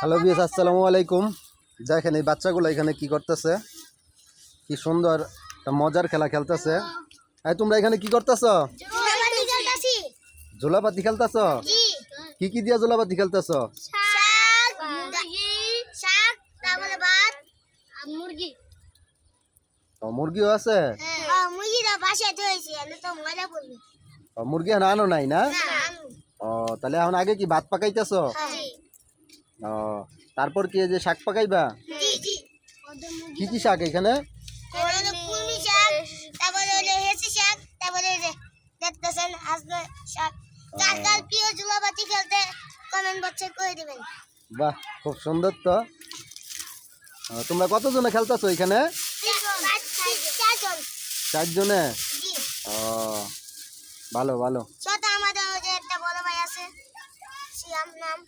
Hello BS আসসালামু আলাইকুম। দেখেন এই বাচ্চাগুলো এখানে কি করতেছে? কি সুন্দর মজার খেলা খেলতেছে। এই তোমরা এখানে কি করতেছ? ঝোলাপাতি খেলতেছ। কি কি দিয়া ঝোলাপাতি খেলতেছ? মুরগিও আছে? হ্যাঁ। মুরগি এখন আনো নাই না? ও তাহলে এখন আগে কি ভাত পাকাইতেছ? জি ও তারপর কি যে শাক পাকাইবা? কি কি শাক এখানে? বাহ খুব সুন্দর তো। তোমরা কতজনে খেলতেছো এখানে? চারজনে? ও ভালো ভালো। আমাদের একটা বড় ভাই আছে নাম